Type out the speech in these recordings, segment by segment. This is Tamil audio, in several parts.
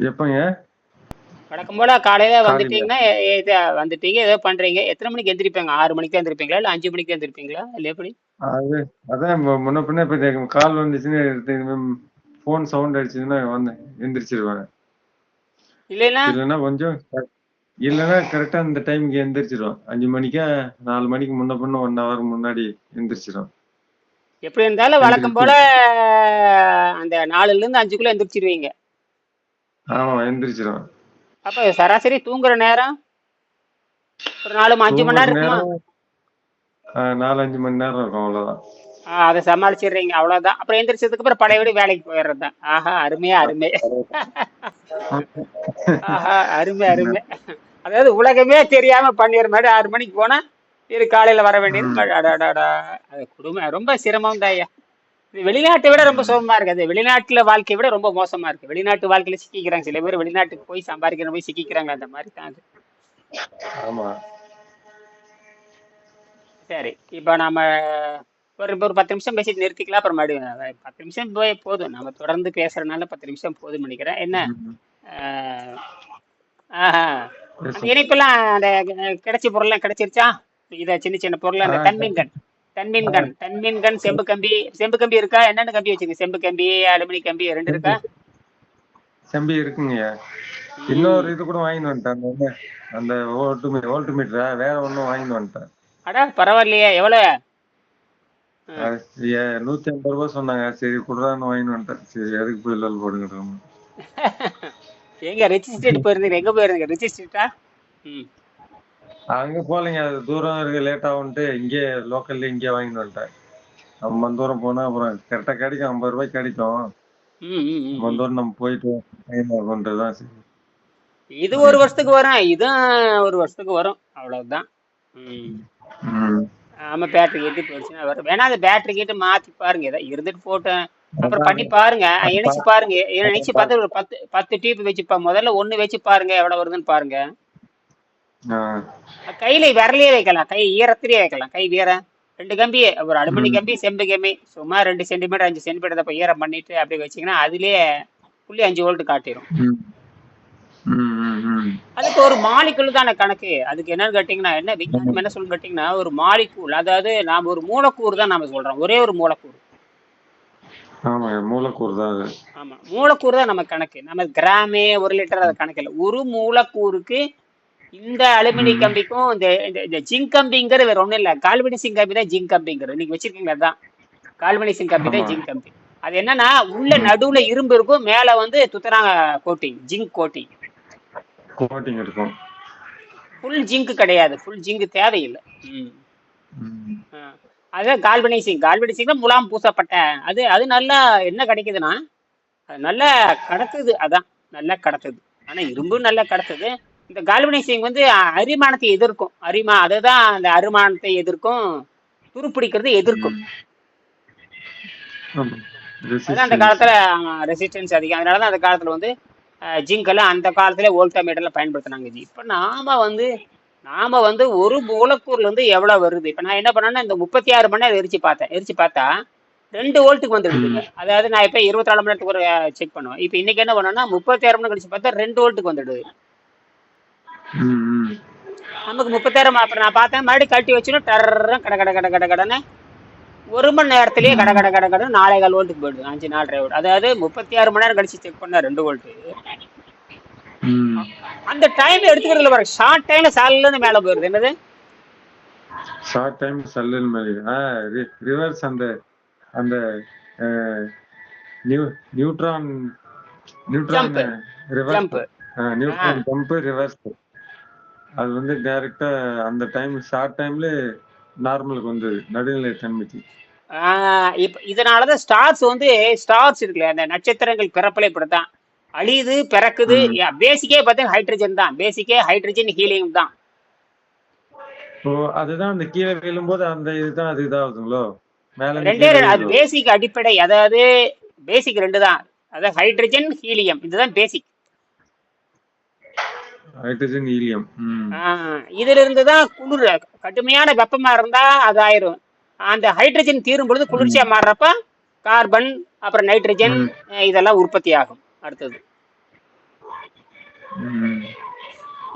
எப்பங்க? வழக்கம் போல காலையில வந்துட்டீங்கன்னா வந்துட்டீங்க ஏதோ பண்றீங்க. எத்தனை மணிக்கு எந்திரிப்பீங்க? ஆறு மணிக்கு தான் எந்திரிப்பீங்களா? இல்ல அஞ்சு மணிக்கு தான் எந்திரிப்பீங்களா? இல்ல எப்படி? அது அதான் முன்ன பின்ன இப்ப கால் வந்துச்சுன்னு ஃபோன் சவுண்ட் அடிச்சதுன்னா வந்து எந்திரிச்சிருவேன். இல்லைன்னா? இல்லைன்னா கொஞ்சம் இல்லைன்னா கரெக்டா அந்த டைம்க்கு எந்திரிச்சிடும் அஞ்சு மணிக்கா நாலு மணிக்கு முன்ன பின்ன ஒன் ஹவர் முன்னாடி எந்திரிச்சிடும் எப்படி இருந்தாலும் வழக்கம் போல அந்த நாலுல இருந்து அஞ்சுக்குள்ள எந்திரிச்சிருவீங்க. ஆமா எந்திரிச்சிடும் அப்ப சராசரி தூங்குற நேரம்? ஒரு நாலு அஞ்சு மணி நேரம் இருக்குமா? நாலு அஞ்சு மணி நேரம் இருக்கும் அவ்வளவுதான். அதை சமாளிச்சிடுறீங்க அவ்வளவுதான். அப்புறம் எந்திரிச்சதுக்கு அப்புறம் பழையபடி வேலைக்கு போயிடுறது தான் ஆஹா அருமையா அருமை. ஆஹா அருமை அருமை. அதாவது உலகமே தெரியாம பண்ணிடுற மாதிரி ஆறு மணிக்கு போனா இரு காலையில வர வேண்டியது. அது குடும்பம் ரொம்ப சிரமம் தான் ஐயா. இது வெளிநாட்டை விட ரொம்ப சுகமா இருக்கு அது வெளிநாட்டுல வாழ்க்கையை விட ரொம்ப மோசமா இருக்கு. வெளிநாட்டு வாழ்க்கையில சிக்கிக்கிறாங்க. சில பேர் வெளிநாட்டுக்கு போய் சம்பாதிக்கிற போய் சிக்கிக்கிறாங்க. அந்த மாதிரி தான் அது. ஆமா. சரி. இப்போ நாம ஒரு இப்போ ஒரு பத்து நிமிஷம் பேசிட்டு நிறுத்திக்கலாம். அப்புறம் மறுபடியும் பத்து நிமிஷம் போய் போதும். நம்ம தொடர்ந்து பேசுறதுனால பத்து நிமிஷம் போதும் நினைக்கிறேன். என்ன. ஆஹ், ஆஹா அந்த கிடைச்ச பொருள்லாம் கிடைச்சிருச்சா? இத சின்ன சின்ன பொருள் அந்த சரி. தன்மீன் கண் தன்மீன் ஆ, கண் தன்மீன் கண் செம்பு கம்பி. செம்பு கம்பி இருக்கா? என்னென்ன கம்பி வச்சுங்க செம்பு கம்பி அலுமினி கம்பி ரெண்டு இருக்கா? செம்பி இருக்குங்க. இன்னொரு இது கூட வாங்கிட்டு வந்துட்டேன். அந்த மீ வோல்ட் மீட்டரா வேற ஒண்ணும் வாங்கிட்டு வந்துட்டேன். அடா பரவாயில்லையே. எவ்வளவு? நூத்தி ஐம்பது ரூபாய் சொன்னாங்க. சரி குடுறான்னு வாங்கிட்டு வந்துட்டேன். சரி எதுக்கு போய் லல் போடுங்க எங்க ரிஜிஸ்ட்ரேட் போயிருந்தீங்க. எங்க போயிருந்தீங்க? ரிஜிஸ்ட்ரேட்டா ம். அங்க போலங்க அது தூரம் இருக்கு லேட் ஆகும்ட்டு இங்கே லோக்கல்ல இங்கே வாங்கிட்டு வந்துட்டேன். ரொம்ப தூரம் போனா அப்புறம் கரெக்டா கிடைக்கும் ஐம்பது ரூபாய்க்கு கிடைக்கும். ரொம்ப. தூரம் நம்ம போயிட்டு வாங்கிட்டு பண்றதுதான் சரி. இது ஒரு வருஷத்துக்கு வரும் இதுவும் ஒரு வருஷத்துக்கு வரும் அவ்வளவுதான். ஆமா பேட்டரி கேட்டு போயிடுச்சுன்னா வரும் வேணா அந்த பேட்டரி கேட்டு மாத்தி பாருங்க ஏதாவது இருந்துட்டு போட்டேன். அப்புறம் பண்ணி பாருங்க இணைச்சு பாருங்க இணைச்சு பார்த்து ஒரு பத்து பத்து டியூப் வச்சு பா முதல்ல ஒண்ணு வச்சு பாருங்க எவ்வளவு வருதுன்னு பாருங்க. கையில விரலையே வைக்கலாம். கை ஈரத்திலேயே வைக்கலாம். கை வீர ரெண்டு கம்பி ஒரு அலுமினி ம். கம்பி செம்பு கம்பி. சும்மா ரெண்டு சென்டிமீட்டர் அஞ்சு சென்டிமீட்டர் அப்ப ஈரம் பண்ணிட்டு அப்படியே வச்சீங்கன்னா அதுலயே புள்ளி அஞ்சு வோல்ட் காட்டிடும். அதுக்கு ஒரு மாலிகுல் தானே கணக்கு. அதுக்கு என்னன்னு கேட்டீங்கன்னா என்ன விஞ்ஞானம் என்ன சொல்லு கேட்டீங்கன்னா ஒரு மாலிகூல் அதாவது நாம ஒரு மூலக்கூறு தான் நாம சொல்றோம். ஒரே ஒரு மூலக்கூறு. ஆமா மூலக்கூறு தான் அது. ஆமா மூலக்கூறு தான் நம்ம கணக்கு. நம்ம கிராமே ஒரு லிட்டர் அது கணக்கு இல்லை ஒரு மூலக்கூறுக்கு இந்த அலுமினி. கம்பிக்கும் இந்த இந்த- ஜிங்க் கம்பிங்கிறது வேற ஒண்ணும் இல்ல. கால்வனிசிங் கம்பி தான் ஜிங்க் கம்பிங்கிறது. நீங்க வச்சிருக்கீங்களா அதான்? கால்வனிசிங் கம்பி தான் ஜிங்க் கம்பி. அது என்னன்னா உள்ள. நடுவுல இரும்பு இருக்கும் மேல வந்து துத்தராங்க கோட்டிங் ஜிங்க் கோட்டிங். கோட்டிங் இருக்கும். ஃபுல் ஜிங்க் கிடையாது. ஃபுல் ஜிங்க் தேவையில்லை. அதான் கால்வனைசிங் கால்வனைசிங் தான் முலாம் பூசப்பட்ட. அது அது நல்லா என்ன கிடைக்குதுன்னா நல்லா கடத்துது. அதான் நல்லா கடத்துது. ஆனா இரும்பு நல்லா கடத்துது. இந்த கால்வனைசிங் வந்து அரிமானத்தை எதிர்க்கும். அரிமா அதுதான் அந்த அரிமானத்தை எதிர்க்கும். துருப்பிடிக்கிறது எதிர்க்கும். அதான் அந்த காலத்துல ரெசிஸ்டன்ஸ் அதிகம். அதனால தான் அந்த காலத்துல வந்து ஜிங்க் எல்லாம் அந்த காலத்துல வோல்டாமீட்டர்ல பயன்படுத்தினாங்க ஜி. இப்ப நாம வந்து நாம வந்து ஒரு மூலக்கூறுல இருந்து எவ்வளவு வருது? இப்ப நான் என்ன பண்ணேன்னா இந்த முப்பத்தி ஆறு மணி நேரம் எரிச்சு பார்த்தேன். எரிச்சு பார்த்தா ரெண்டு வோல்ட்டுக்கு வந்துடுதுங்க. அதாவது நான் இப்ப இருபத்தி நாலு மணி நேரத்துக்கு ஒரு செக் பண்ணுவேன். இப்ப இன்னைக்கு என்ன பண்ணேன்னா முப்பத்தி ஆறு மணி கழிச்சு பார்த்தா ரெண்டு வோல்ட்டுக்கு வந்துடுது. நமக்கு முப்பத்தாயிரம் அப்புறம் நான் பார்த்தேன் மறுபடியும் கட்டி வச்சுன்னு டர்றன்னு கட கட கட கட கடன்னு ஒரு மணி நேரத்திலேயே கட. கட கட கடன்னு நாலே கால் வோல்ட்டுக்கு போயிடுது. அஞ்சு நாலரை வோல்ட் அதாவது முப்பத்தி ஆறு மணி நேரம் கழிச்சு செக் பண்ண ரெண்டு வோல்ட்டு. அந்த டைம் எடுத்துக்கிறதுல பாருங்க ஷார்ட் டைம்ல சாலிருந்து மேல போயிருது என்னது? ஷார்ட் டைம் மாதிரி ஆ ரிவர்ஸ் அந்த அந்த new neutron neutron reverse neutron jump reverse அது வந்து டைரக்டா அந்த டைம் ஷார்ட் டைம்ல நார்மலுக்கு வந்தது நடுநிலை தன்மைக்கு. இப்ப இதனாலதான் ஸ்டார்ஸ் வந்து ஸ்டார்ஸ் இருக்குல்ல அந்த நட்சத்திரங்கள் பிறப்பலே இப்படித்தான் அழியுது பிறக்குது. பேசிக்கே பார்த்தா ஹைட்ரஜன் தான். பேசிக்கே ஹைட்ரஜன் ஹீலியம் தான். ஓ அதுதான் அந்த கீழே விழும்போது அந்த இதுதான் அது இதாகுதுங்களோ? மேல ரெண்டே அது பேசிக் அடிப்படை. அதாவது பேசிக் ரெண்டு தான். அதாவது ஹைட்ரஜன் ஹீலியம் இதுதான் பேசிக் ஹைட்ரஜன் ஹீலியம். இதுல இருந்து தான் குளிர் கடுமையான வெப்பமா இருந்தா அது ஆயிரும் அந்த ஹைட்ரஜன் தீரும் பொழுது குளிர்ச்சியா மாறுறப்ப கார்பன் அப்புறம் நைட்ரஜன். இதெல்லாம் உற்பத்தி ஆகும் அடுத்தது.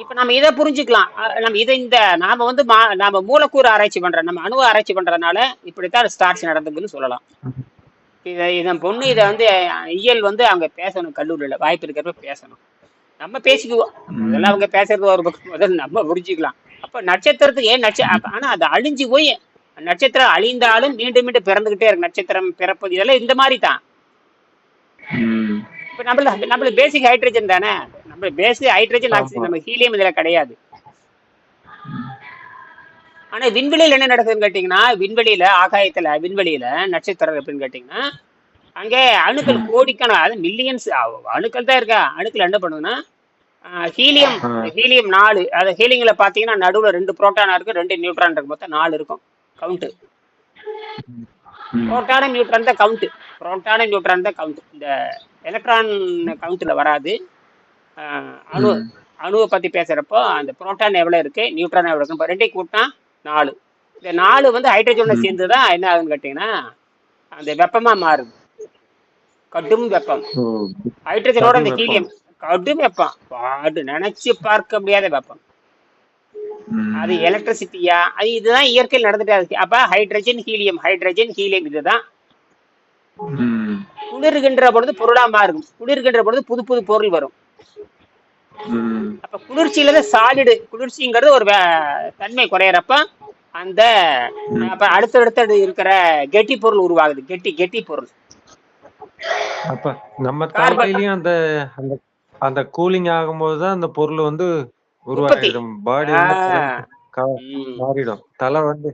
இப்ப நம்ம இதை புரிஞ்சுக்கலாம். நம்ம இதை இந்த நாம வந்து நாம மூலக்கூறு ஆராய்ச்சி பண்றோம் நம்ம அணு ஆராய்ச்சி பண்றதுனால இப்படித்தான் ஸ்டார்ச் நடந்துக்குன்னு சொல்லலாம். இதை இதன் பொண்ணு இதை வந்து இயல் வந்து அவங்க பேசணும் கல்லூரியில வாய்ப்பு இருக்கிறப்ப பேசணும். நம்ம பேசிக்குவோம் முதல்ல அவங்க பேசுறது ஒரு பக்கம். முதல்ல நம்ம புரிஞ்சுக்கலாம். அப்ப நட்சத்திரத்துக்கு ஏன் நட்ச ஆனா அது அழிஞ்சு போய் நட்சத்திரம் அழிந்தாலும் மீண்டும் மீண்டும் பிறந்துகிட்டே இருக்கு. நட்சத்திரம் பிறப்பது இதெல்லாம் இந்த மாதிரி தான். இப்ப நம்மள நம்மள பேசிக் ஹைட்ரஜன் தானே? நம்ம பேசிக் ஹைட்ரஜன். ஆக்சிஜன் நம்ம ஹீலியம் இதுல கிடையாது. ஆனா விண்வெளியில என்ன நடக்குதுன்னு கேட்டீங்கன்னா விண்வெளியில ஆகாயத்துல விண்வெளியில நட்சத்திரம் எப்படின்னு கேட்டீங்கன்னா அங்கே அணுக்கள் கோடிக்கணக்கான அது மில்லியன்ஸ் அணுக்கள் தான் இருக்கா? அணுக்கள் என்ன பண்ணுதுன்னா ஹீலியம். ஹீலியம் நாலு அது ஹீலியம்ல பாத்தீங்கன்னா நடுவுல ரெண்டு புரோட்டான் இருக்கு ரெண்டு நியூட்ரான் இருக்கு மொத்தம் நாலு இருக்கும் கவுண்ட். புரோட்டான நியூட்ரான் தான் கவுண்ட் புரோட்டான நியூட்ரான் தான் கவுண்ட் இந்த எலக்ட்ரான் கவுண்ட்ல வராது அணு. அணுவை பத்தி பேசுறப்போ அந்த புரோட்டான் எவ்வளவு இருக்கு நியூட்ரான் எவ்வளவு இருக்கு ரெண்டையும் கூட்டினா நாலு இந்த நாலு வந்து ஹைட்ரஜனோட. சேர்ந்து தான் என்ன ஆகுதுன்னு கேட்டீங்கன்னா அந்த வெப்பமா மாறுது கடும் வெப்பம். ஹைட்ரஜனோட அந்த. ஹீலியம் கடும் வெப்பம் அது நினைச்சு பார்க்க முடியாத வெப்பம். அது எலக்ட்ரிசிட்டியா அது இதுதான் இயற்கையில் நடந்துட்டே இருக்கு. அப்ப ஹைட்ரஜன் ஹீலியம் ஹைட்ரஜன் ஹீலியம் இதுதான். குளிர்கின்ற பொழுது பொருளா மாறும் குளிர்கின்ற பொழுது புது புது பொருள் வரும். அப்ப குளிர்ச்சியில தான் சாலிடு குளிர்ச்சிங்கிறது ஒரு தன்மை குறையறப்ப அந்த அப்ப அடுத்தடுத்து இருக்கிற கெட்டி பொருள் உருவாகுது. கெட்டி கெட்டி பொருள். அப்ப நம்ம அந்த அந்த அந்த கூலிங் ஆகும்போது தான் அந்த பொருள் வந்து உருவாகிடும். பாடி மாறிடும். தலை வந்து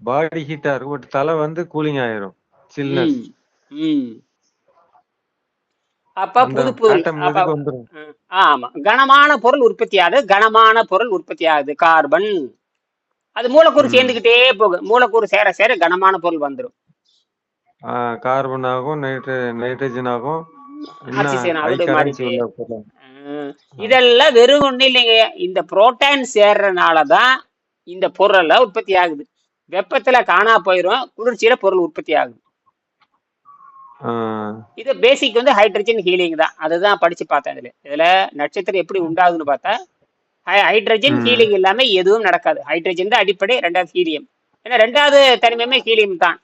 பாடி ஹீட்டா இருக்கும் பட் தலை வந்து கூலிங் ஆயிரும். சில்னஸ் அப்ப புது பொருள் ஆமா. கனமான பொருள் உற்பத்தி ஆகுது கனமான பொருள் உற்பத்தி ஆகுது கார்பன் அது மூலக்கூறு. சேர்ந்துகிட்டே போகும் மூலக்கூறு சேர சேர கனமான பொருள் வந்துடும் கார்பன் ஆகும் நைட்ர நைட்ரஜன் ஆகும். ஆக்சிஜன் இதெல்லாம் வெறும் ஒண்ணு இல்லைங்க. இந்த புரோட்டான் சேர்றனாலதான் இந்த பொருள் எல்லாம் உற்பத்தி ஆகுது. வெப்பத்துல காணா போயிரும் குளிர்ச்சியில பொருள் உற்பத்தி ஆகுது. இது பேசிக் வந்து ஹைட்ரஜன் ஹீலிங் தான். அதுதான் படிச்சு பார்த்தேன் இதுல. இதுல நட்சத்திரம் எப்படி உண்டாகுதுன்னு பார்த்தா ஹைட்ரஜன். ஹீலிங் இல்லாம எதுவும் நடக்காது. ஹைட்ரஜன் தான் அடிப்படை ரெண்டாவது ஹீலியம் ஏன்னா ரெண்டாவது தனிமையுமே ஹீலியம் தான்.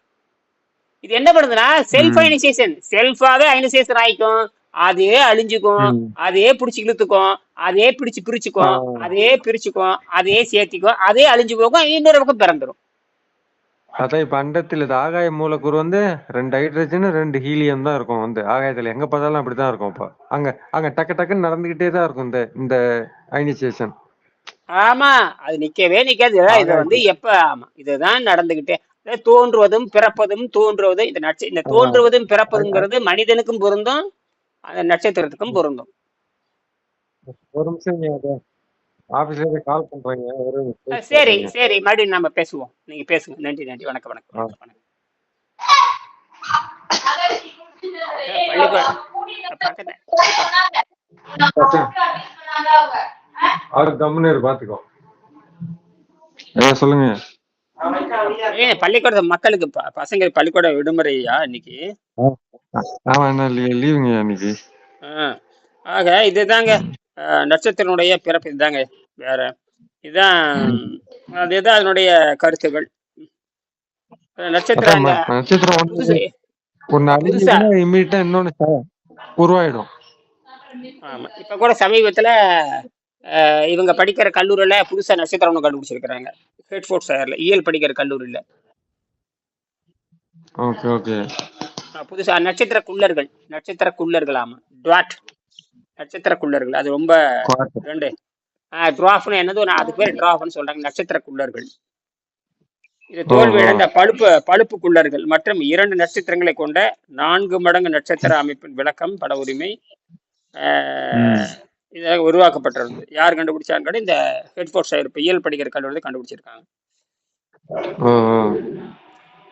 இது என்ன பண்ணுதுன்னா செல்ஃப். அயனைசேஷன் செல்ஃபாவே அயனைசேஷன் ஆயிக்கும். அதே அழிஞ்சுக்கும். அதே பிடிச்சி இழுத்துக்கும். அதே பிடிச்சு பிரிச்சுக்கும். அதே பிரிச்சுக்கும். அதே சேர்த்திக்கும். அதே அழிஞ்சு போகும். இன்னொரு பக்கம் பிறந்துரும். அதான் இப்ப அண்டத்தில் இது ஆகாய மூலக்கூறு வந்து ரெண்டு ஹைட்ரஜன் ரெண்டு ஹீலியம் தான் இருக்கும் வந்து. ஆகாயத்துல எங்க பார்த்தாலும் அப்படிதான் இருக்கும் இப்ப. அங்க அங்க டக்கு டக்குன்னு நடந்துகிட்டே தான் இருக்கும் இந்த இந்த அயனைசேஷன் ஆமா. அது நிக்கவே நிக்காது. இதை வந்து எப்ப ஆமா. இதுதான் நடந்துகிட்டே. தோன்றுவதும் பிறப்பதும் தோன்றுவதும் இந்த நட்ச இந்த தோன்றுவதும் பிறப்பதுங்கிறது மனிதனுக்கும் பொருந்தும் அந்த நட்சத்திரத்துக்கும் பொருந்தும். ஒரு நிமிஷம் ஆபீஸ்ல கால் பண்றாங்க. சரி சரி. மறுபடியும் நம்ம பேசுவோம். நீங்க பேசுங்க. நன்றி நன்றி. வணக்கம் வணக்கம் வணக்கம் அவரு கம்முன்னு பாத்துக்கோ. சொல்லுங்க. ஏன் பள்ளிக்கூட மக்களுக்கு பசங்க பள்ளிக்கூட விடுமுறையா இன்னைக்கு? ஆமா என்ன லீவுங்க இன்னைக்கு. ஆஹ் ஆக இதுதாங்க. நட்சத்திரனுடைய பிறப்பு இதுதாங்க வேற. இதுதான் அதுதான் அதனுடைய கருத்துகள்? நட்சத்திரம் நட்சத்திரம் இன்னொன்னு உருவாயிடும். ஆமா இப்ப கூட சமீபத்துல இவங்க படிக்கிற கல்லூரியில புதுசா நட்சத்திரம் ஒன்று கண்டுபிடிச்சிருக்கிறாங்க. ஹெட்ஃபோர்ட் சாயர்ல இயல் படிக்கிற கல்லூரியில. ஓகே ஓகே புதுசா நட்சத்திர குள்ளர்கள் நட்சத்திர குள்ளர்கள் ஆமா டுவாட் நட்சத்திர குள்ளர்கள் அது ரொம்ப ரெண்டு. ட்ராஃப்னு என்னது? ஒரு- அதுக்கு பேர் ட்ராஃப்னு சொல்றாங்க நட்சத்திர குள்ளர்கள். இது தோல்வி இழந்த பழுப்பு பழுப்பு குள்ளர்கள் மற்றும் இரண்டு நட்சத்திரங்களை கொண்ட நான்கு மடங்கு நட்சத்திர அமைப்பின் விளக்கம் பட உரிமை. இதாக உருவாக்கப்பட்டிருந்தது. யார் கண்டுபிடிச்சான்னு கேட்டா இந்த ஹெட்ஃபோர்ட் சாயர் இப்போ இயல் படிக்கிற கல்லூரியில் கண்டுபிடிச்சிருக்காங்க. ஓ ஓ.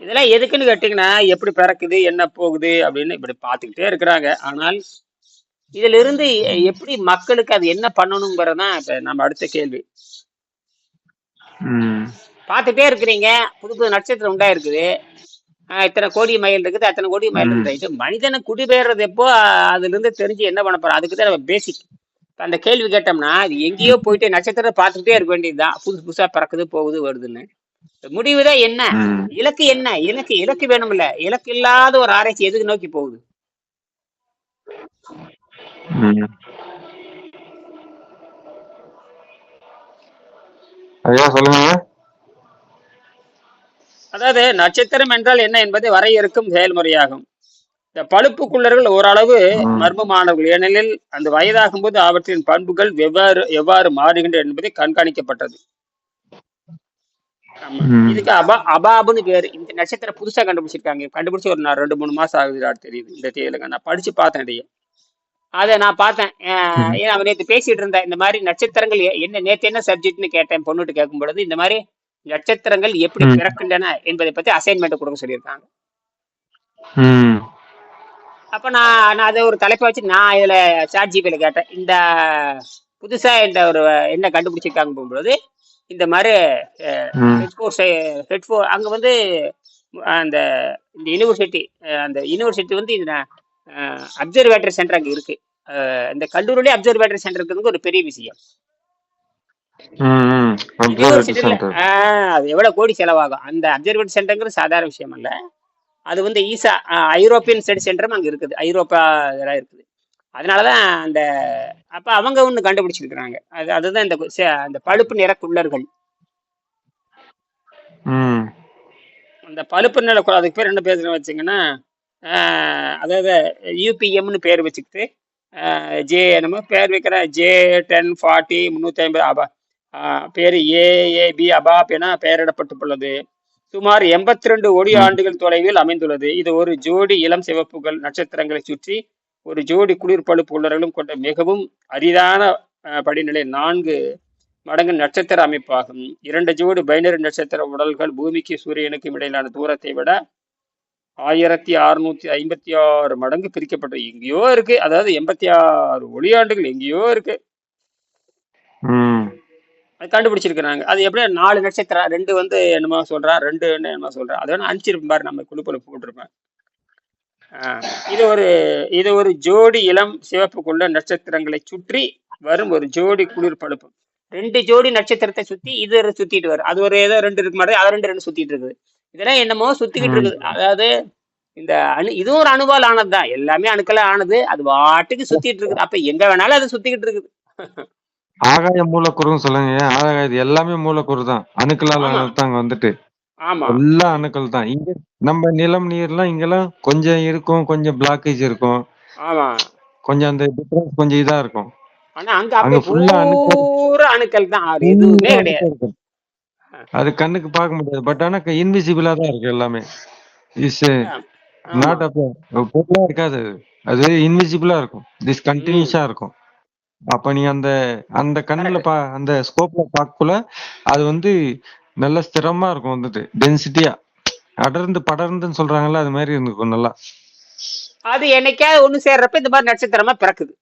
இதெல்லாம் எதுக்குன்னு கேட்டிங்கன்னா எப்படி பிறக்குது என்ன போகுது அப்படின்னு இப்படி பார்த்துக்கிட்டே இருக்கிறாங்க. ஆனால் இதுல இருந்து எப்படி மக்களுக்கு அது என்ன பண்ணணுங்கிறது தான் இப்போ நம்ம அடுத்த கேள்வி. பார்த்துட்டே இருக்கிறீங்க. புது புது நட்சத்திரம் உண்டா இருக்குது ஆஹ் இத்தனை கோடி மைல் இருக்குது அத்தனை கோடி மைல் ம். இருக்குது மனிதனை குடிபெயர்றது எப்போ அதுல இருந்து தெரிஞ்சு என்ன பண்ண போறோம்? அதுக்கு தான் நம்ம பேசிக் அந்த கேள்வி கேட்டோம்னா அது எங்கேயோ போயிட்டு நட்சத்திரம் பார்த்துக்கிட்டே இருக்க வேண்டியதுதான். புதுசு புதுசா பறக்குது போகுது வருதுன்னு. முடிவுதான் என்ன? இலக்கு என்ன? இலக்கு இலக்கு வேணும்ல. இலக்கு இல்லாத ஒரு ஆராய்ச்சி எதுக்கு நோக்கி போகுது? அதாவது நட்சத்திரம் என்றால் என்ன என்பதை வரையறுக்கும் செயல்முறையாகும். இந்த பழுப்புக்குள்ளர்கள் ஓரளவு ம் மர்மமானவர்கள். ஏனெனில் அந்த வயதாகும் போது அவற்றின் பண்புகள் எவ்வாறு எவ்வாறு மாறுகின்றன என்பதை கண்காணிக்கப்பட்டது. இதுக்கு அபா அபாபுன்னு பேரு. இந்த நட்சத்திரம் புதுசா கண்டுபிடிச்சிருக்காங்க. கண்டுபிடிச்சு ஒரு நான் ரெண்டு மூணு மாசம் ஆகுது தெரியுது இந்த தேதியிலங்க நான் படிச்சு பார்த்தேன் இதையே. அதை நான் பார்த்தேன். ஏன் அவன் நேற்று பேசிட்டு இருந்தேன் இந்த மாதிரி நட்சத்திரங்கள் என்ன நேற்று என்ன சப்ஜெக்ட்னு கேட்டேன் பொண்ணுட்டு கேட்கும் பொழுது இந்த மாதிரி நட்சத்திரங்கள் எப்படி பிறக்கின்றன என்பதை பத்தி அசைன்மெண்ட் கொடுக்க சொல்லியிருக்காங்க. அப்ப நான் நான் அதை ஒரு தலைப்பை வச்சு நான் இதுல சாட் ஜிபியில கேட்டேன். இந்த புதுசா இந்த ஒரு என்ன கண்டுபிடிச்சிருக்காங்க போகும்போது இந்த மாதிரி ஹெட்ஃபோர்ஸ் ஹெட்ஃபோர் அங்க வந்து அந்த இந்த யூனிவர்சிட்டி அந்த யூனிவர்சிட்டி வந்து இந்த அப்சர்வேட்டரி சென்டர் அங்க இருக்கு. இந்த கல்லூரியிலே அப்சர்வேட்டரி சென்டர் இருக்கிறது ஒரு பெரிய விஷயம். அது எவ்வளவு கோடி செலவாகும். அந்த அப்சர்வேட்டரி சென்டர்ங்கிறது சாதாரண விஷயம் அல்ல. அது வந்து ஈசா ஐரோப்பியன் ஸ்டடி சென்டரும் அங்க இருக்குது. ஐரோப்பா இதெல்லாம் இருக்குது. அதனாலதான் அந்த அப்ப அவங்க ஒண்ணு கண்டுபிடிச்சிருக்கிறாங்க. அது அதுதான் இந்த அந்த பழுப்பு நிற குள்ளர்கள். அந்த பழுப்பு நிற அதுக்கு பேர் என்ன பேர் வச்சிங்கன்னா அதாவது யூபிஎம்னு பேர் வச்சுக்கிட்டு ஜே என்னமோ பேர் வைக்கிற ஜே டென் ஃபார்ட்டி முந்நூற்றி ஐம்பது அபா பேர் ஏஏபி அபாப் என பெயரிடப்பட்டுள்ளது. சுமார் எண்பத்தி ரெண்டு ம். ஆண்டுகள் தொலைவில் அமைந்துள்ளது. இது ஒரு ஜோடி இளம் சிவப்புகள் நட்சத்திரங்களை சுற்றி ஒரு ஜோடி குளிர் பழுப்பு உள்ளர்களும் கொண்ட மிகவும் அரிதான படிநிலை நான்கு மடங்கு நட்சத்திர அமைப்பாகும். இரண்டு ஜோடி பைனரி நட்சத்திர உடல்கள் பூமிக்கு சூரியனுக்கும் இடையிலான தூரத்தை விட ஆயிரத்தி அறுநூத்தி ஐம்பத்தி ஆறு மடங்கு பிரிக்கப்பட்டு எங்கேயோ இருக்கு. அதாவது எண்பத்தி ஆறு ஒளியாண்டுகள் எங்கேயோ இருக்கு. கண்டுபிடிச்சிருக்கிறாங்க. அது எப்படியா நாலு நட்சத்திரம் ரெண்டு வந்து என்னமோ சொல்றா ரெண்டு என்னமோ சொல்றா. அது வேணா அனுப்பிச்சிருப்பேன் பாரு நம்ம குழுப்பில் போட்டிருப்பேன். இது ஒரு இது ஒரு ஜோடி இளம் சிவப்பு கொண்ட நட்சத்திரங்களை சுற்றி வரும் ஒரு ஜோடி குளிர் பழுப்பு. ரெண்டு ஜோடி நட்சத்திரத்தை சுத்தி இது சுத்திட்டு வரும். அது ஒரு ஏதோ ரெண்டு இருக்கு மாதிரி அது ரெண்டு ரெண்டு சுத்திட்டு இருக்குது. இதெல்லாம் என்னமோ சுத்திக்கிட்டு இருக்குது. அதாவது இந்த அணு இதுவும் ஒரு அணுவால் ஆனதுதான். எல்லாமே அணுக்களா ஆனது. அது பாட்டுக்கு சுத்திட்டு இருக்குது. அப்ப எங்க வேணாலும் அது சுத்திக்கிட்டு இருக்குது. ஆகாய மூலக்கூறுன்னு சொல்லுங்க. ஆகாய இது எல்லாமே மூலக்கூறு தான் அணுக்களால் ஆனது தாங்க வந்துட்டு. ஆமா. எல்லா அணுக்கள் தான் இங்க நம்ம நிலம் நீர்லாம் இங்கெல்லாம் கொஞ்சம் இருக்கும் கொஞ்சம் பிளாக்கேஜ் இருக்கும். ஆமா. கொஞ்சம் அந்த டிஃபரன்ஸ் கொஞ்சம் இதா இருக்கும். ஆனா அங்க அங்க ஃபுல்லா பூரா அணுக்கள் தான் அது எதுவுமே கிடையாது. கண்ணுக்கு பார்க்க முடியாது. பட் ஆனா இன்விசிபிளா தான் இருக்கு எல்லாமே. இஸ் நாட் அப்ப பொருளா இருக்காது. அது. இன்விசிபிளா இருக்கும். திஸ் கண்டினியூஸா இருக்கும். அப்ப நீ அந்த அந்த கண்ணுல பா அந்த ஸ்கோப்ல பார்க்கக்குள்ள அது வந்து நல்ல ஸ்திரமா இருக்கும் வந்துட்டு. டென்சிட்டியா அடர்ந்து படர்ந்துன்னு சொல்றாங்கல்ல அது மாதிரி இருந்துக்கும் நல்லா. அது என்னைக்காவது ஒண்ணு சேர்றப்ப இந்த மாதிரி நட்சத்திரமா பிறக்குது.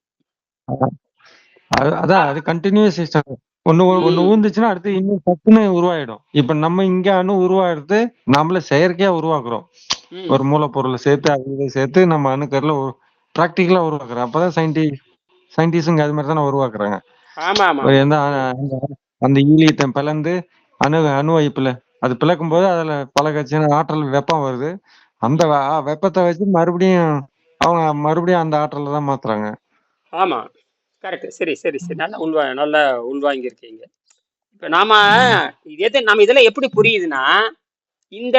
அது அதான் அது கண்டினியூஸ் சிஸ்டம் ஒண்ணு ஒண்ணு ஊந்துச்சுன்னா அடுத்து இன்னும் டக்குன்னு உருவாயிடும். இப்ப நம்ம இங்க அணு உருவாடுறது நம்மள செயற்கையா உருவாக்குறோம். ஒரு மூலப்பொருளை சேர்த்து அது இதை சேர்த்து நம்ம அணுக்கர்ல ப்ராக்டிக்கலா உருவாக்குறோம். அப்பதான் சயின்டி சயின்டிஸ்டுங்க அது மாதிரி தானே உருவாக்குறாங்க எந்த அந்த ஈலியத்தை பிளந்து அணு அணு வைப்புல அது பிளக்கும் போது அதுல பல கட்சியான ஆற்றல் வெப்பம் வருது. அந்த வெப்பத்தை வச்சு மறுபடியும் அவங்க மறுபடியும் அந்த ஆற்றலை தான் மாத்துறாங்க. ஆமா. கரெக்ட். சரி சரி சரி. நல்லா உள்வா நல்லா உள்வாங்கி இருக்கீங்க இப்ப நாம எது நம்ம இதெல்லாம் எப்படி புரியுதுன்னா இந்த.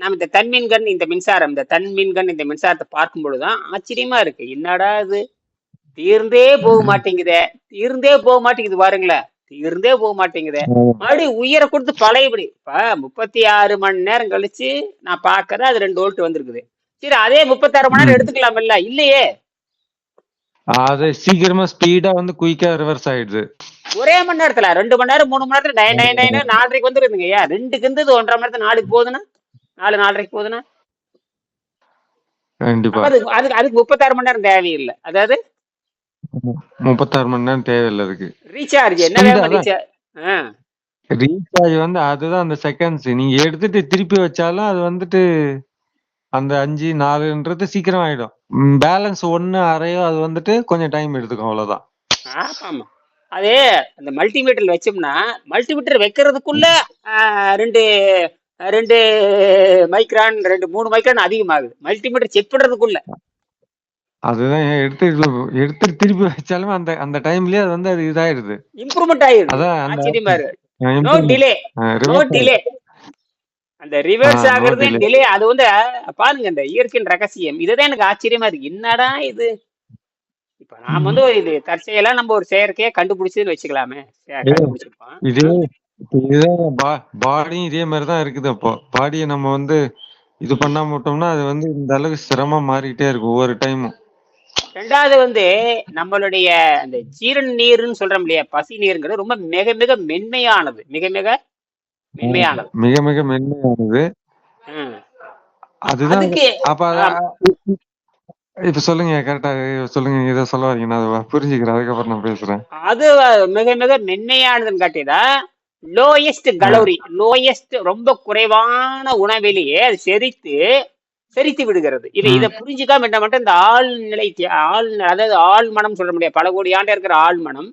நம்ம இந்த தன்மின்கண் இந்த மின்சாரம் இந்த தன்மின்கண் இந்த மின்சாரத்தை பார்க்கும் பொழுதுதான் ஆச்சரியமா இருக்கு. என்னடா இது? தீர்ந்தே போக. மாட்டேங்குதே. தீர்ந்தே போக மாட்டேங்குது பாருங்களேன். தீர்ந்தே போக மாட்டேங்குதே. மறுபடியும் உயர கொடுத்து பழையபடி. இப்ப முப்பத்தி ஆறு மணி நேரம் கழிச்சு நான் பாக்குறேன் அது ரெண்டு வோல்ட் வந்திருக்குது. சரி அதே முப்பத்தாறு மணி நேரம் ம். எடுத்துக்கலாம்ல இல்லையே. அது சீக்கிரமா ஸ்பீடா வந்து குயிக்கா ரிவர்ஸ் ஆயிடுது. ஒரே மணி நேரத்துல. ரெண்டு மணி நேரம் மூணு மணி நேரத்துல நைன் நைன் நைன் நாலரைக்கு வந்துருதுங்க ஐயா. ரெண்டுக்கு இருந்தது ஒன்றரை மணி நேரத்துல நாலுக்கு போகுதுன்னா நாலு நாலரைக்கு போகுதுன்னா கண்டிப்பா. அதுக்கு அதுக்கு முப்பத்தாறு மணி நேரம் தேவையில்லை. அதாவது முப்பத்தாறு மணி நேரம் தேவையில்லை அதுக்கு. ரீசார்ஜ் என்ன ரீசார்ஜ் வந்து அதுதான் அந்த செகண்ட்ஸ் நீங்க எடுத்துட்டு திருப்பி வச்சாலும் அது வந்துட்டு அந்த அஞ்சு நாலுன்றது சீக்கிரம் ஆயிடும். பேலன்ஸ் ஒன்னு அரையோ அது வந்துட்டு கொஞ்சம் டைம் எடுத்துக்கும் அவ்வளவுதான். ஆமா அது அந்த மல்டிமீட்டர்ல வச்சோம்னா மல்டிமீட்டர் வைக்கிறதுக்குள்ள ரெண்டு ரெண்டு மைக்ரான் ரெண்டு மூணு மைக்ரான் அதிகமாகுது. மல்டிமீட்டர் செக் பண்றதுக்குள்ள. அதுதான் எடுத்து எடுத்து திருப்பி வச்சாலுமே அந்த அந்த டைம்லயே அது வந்து அது இதாயிடுது இம்ப்ரூவ்மெண்ட் ஆயிடுது அதான் இருக்கு நோ டிலே நோ டிலே அந்த ரிவர்ஸ் ஆகுறது. டிலே அது வந்து பாருங்க இந்த இயற்கையின் ரகசியம். இதுதான் எனக்கு ஆச்சரியமா இருக்கு. என்னடா இது? இப்ப நாம வந்து இது தற்செயலா நம்ம ஒரு செயற்கையை கண்டுபிடிச்சுன்னு வச்சுக்கலாமே. இதே இதுதான் பாடியும் இதே மாதிரி தான் இருக்குது அப்போ. பாடியை நம்ம வந்து இது பண்ணாம விட்டோம்னா அது வந்து இந்த அளவுக்கு சிரமமா மாறிக்கிட்டே இருக்கும் ஒவ்வொரு டைமும் ரெண்டாவது வந்து நம்மளுடைய அந்த ஜீரண நீர்னு சொல்றோம் இல்லையா? பசி நீருங்கிறது ரொம்ப மிக மிக மென்மையானது. மிக மிக மென்மையானது. மிக மிக மென்மையானது. ம். அதுதான் அதுக்கு அப்ப அத இப்ப சொல்லுங்க கரெக்டா சொல்லுங்க இதை சொல்ல வரீங்க நான் அதை புரிஞ்சுக்கிறேன். அதுக்கப்புறம் நான் பேசுறேன். அது மிக மிக மென்மையானதுன்னு காட்டினா லோயஸ்ட் கலோரி. லோயஸ்ட் ரொம்ப குறைவான உணவிலேயே அது செரித்து செரித்து விடுகிறது. இதை. இதை புரிஞ்சுக்காம என்ன மட்டும் இந்த ஆழ்நிலை ஆழ் அதாவது மனம் சொல்ல முடியாது. பல கோடி ஆண்டு இருக்கிற ஆழ் மனம்.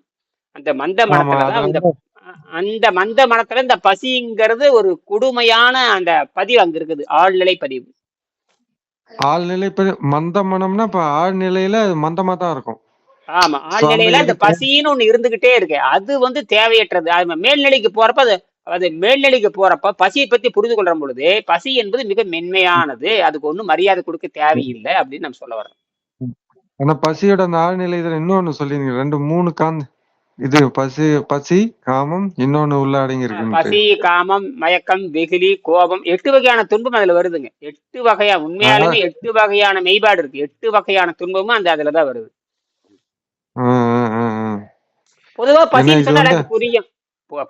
அந்த மந்த ஆமா மனத்துல அது தான் இந்த வந்து அந்த மந்த மனத்துல இந்த பசிங்கிறது ஒரு கொடுமையான அந்த பதிவு அங்க இருக்குது. ஆழ்நிலை பதிவு. ஆழ்நிலை மந்த மனம்னா இப்ப ஆழ்நிலையில அது மந்தமா தான் இருக்கும். ஆமா ஆழ்நிலையில அந்த அந்த பசின்னு ஒண்ணு இருந்துகிட்டே இருக்கு. அது வந்து தேவையற்றது. அது மேல்நிலைக்கு போறப்ப அது அது மேல்நிலைக்கு போறப்ப பசியை பத்தி புரிந்து கொள்ற பொழுது பசி என்பது மிக மென்மையானது. அதுக்கு ஒண்ணும் மரியாதை கொடுக்க தேவையில்லை அப்படின்னு நம்ம சொல்ல வரோம் ஆனா பசியோட ஆழ்நிலை இதுல இன்னொன்னு சொல்லிருங்க ரெண்டு மூணு காந்த இது பசி பசி காமம் இன்னொன்னு உள்ள அடங்கி இருக்குன்ட்டு பசி காமம் மயக்கம் வெகுளி கோபம் எட்டு வகையான துன்பம் அதுல வருதுங்க. எட்டு வகையா உண்மையாலுமே எட்டு வகையான மெய்பாடு இருக்கு. எட்டு வகையான துன்பமும் அந்த அதுலதான் வருது. பொதுவா சொன்னா எனக்கு புரியும்.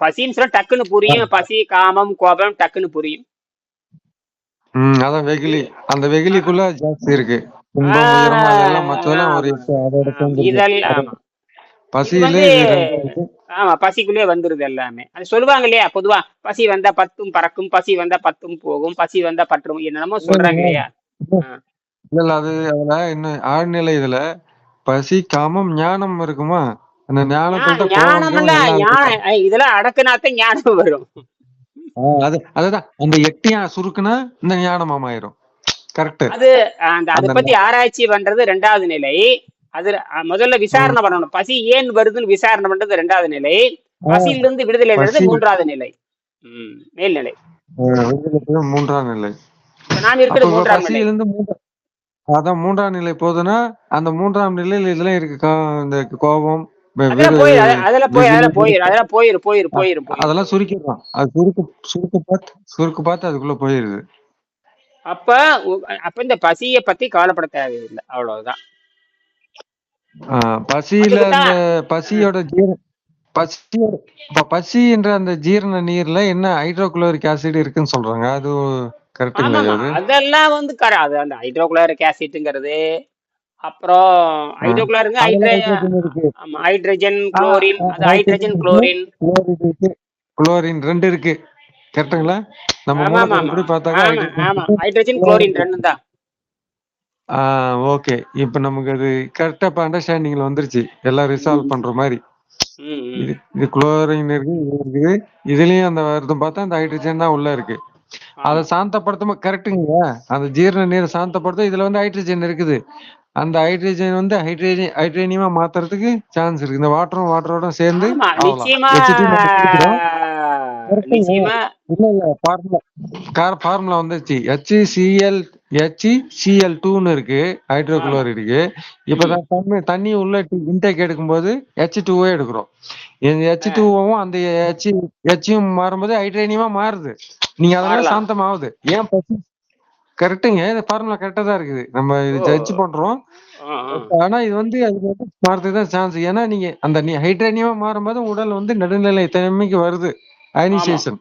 பசின்னு சொன்னா டக்குன்னு புரியும். பசி காமம் கோபம் டக்குன்னு புரியும். ம் அதான் வெகுளி. அந்த வெகுளிக்குள்ள ஜாஸ்தி இருக்கு. ஆமா. பசிக்குள்ளே வந்துருது எல்லாமே. அது சொல்லுவாங்க இல்லையா? பொதுவா பசி வந்தா பத்தும் பறக்கும் பசி வந்தா பத்தும் போகும் பசி வந்தா பற்றும் என்னென்னமோ சொல்றாங்க இல்லையா? இல்ல அது அதுல இன்னும் ஆழ்நிலை இதுல பசி காமம் ஞானம் இருக்குமா? இதெல்லாம் அடக்குனாத்தான் ஞானம் வரும். அது அதுதான். அந்த எட்டியா சுருக்குனா இந்த ஞானமாயிரும் கரெக்ட் அது அந்த அதை பத்தி ஆராய்ச்சி பண்றது ரெண்டாவது நிலை. அது முதல்ல விசாரணை பண்ணணும். பசி ஏன் வருதுன்னு விசாரணை பண்றது ரெண்டாவது நிலை. பசியிலிருந்து விடுதலை பசி மூன்றாவது நிலை. ம் மேல்நிலை. மூன்றாம் நிலை. நாம் இருக்கிறது இப்ப மூன்றாம் நிலை. அதான் மூன்றாம் நிலை போகுதுன்னா அந்த மூன்றாம் நிலையில இதெல்லாம் இருக்கு. இந்த கோபம் அதெல்லாம் சுருக்கிடுறான் அது சுருக்கு சுருக்கு பார்த்து சுருக்கு பார்த்து அதுக்குள்ள போயிருது. அப்ப அப்ப இந்த பசியை பத்தி கவலைப்பட தேவையில்லை அவ்வளவுதான். பசியில அந்த பசியோட ஜீர பசியோட இப்ப பசின்ற அந்த ஜீரண நீர்ல என்ன ஹைட்ரோகுளோரிக் ஆசிட் இருக்குன்னு சொல்றாங்க? அது கரெக்டுங்களா அதெல்லாம் வந்து அது அந்த ஹைட்ரோகுளோரிக் ஆசிட்ங்கிறது அப்புறம் ஹைட்ரஜன் ஹைட்ரஜன் இருக்கு ஆமா ஹைட்ரஜன் ஆ, குளோரின் அது ஹைட்ரஜன் ரெண்டு இருக்கு. கரெக்டுங்களா நம்ம ஆமா ஆமா மூலக்கூறு ஆமா. படி பார்த்தாக்கா ஆமா ஹைட்ரஜன் குளோரின் ரெண்டும் தான். ஆஹ் ஓகே. இப்ப நமக்கு அது கரெக்டா இப்ப அண்டர்ஸ்டாண்டிங்ல வந்துருச்சு. எல்லாம் ரிசால்வ் பண்ற மாதிரி. இது இது குளோரின் இருக்கு இது இருக்குது. இதுலயும் அந்த வருது பார்த்தா அந்த ஹைட்ரஜன் தான் உள்ள இருக்கு. அதை சாந்தப்படுத்தும் கரெக்டுங்க அந்த ஜீரண நீரை சாந்தப்படுத்தும் இதுல வந்து ஹைட்ரஜன் இருக்குது. அந்த ஹைட்ரஜன் வந்து ஹைட்ரஜன் ஹைட்ரேனியமா மாத்துறதுக்கு சான்ஸ் இருக்கு. இந்த வாட்டரும் வாட்டரோட சேர்ந்து ஆமா ஆகலாம் நிச்சயமா. H2 நம்ம குடிக்கிறோம். கரெக்டுங்க நிச்சயமா. இல்ல இல்ல ஃபார்முலா கார் ஃபார்முலா வந்துருச்சு. HCl HCl டூன்னு இருக்கு. ஆமா ஹைட்ரோகுளோரிக்கு இப்ப தண்ணி தண்ணி உள்ள இன்டேக் எடுக்கும்போது ஹெச் டூவே எடுக்கிறோம். இந்த ஹெச் டூவும் அந்த ஹெச் ஹெச்சும் மாறும்போது ஹைட்ரேனியமா மாறுது. நீங்க அதனால மாறலாம். சாந்தமாகுது. ஏன் பசி கரெக்டுங்க. இந்த ஃபார்முலா கரெக்டா தான் இருக்குது. நம்ம இது ஜட்ஜ் பண்றோம். ஆனா இது வந்து அது வந்து மாறதுக்கு தான் சான்ஸ் ஏன்னா நீங்க அந்த நீ ஹைட்ரேனியமா மாறும்போது உடல் வந்து நடுநிலை தன்மைக்கு வருது? அயனைசேஷன்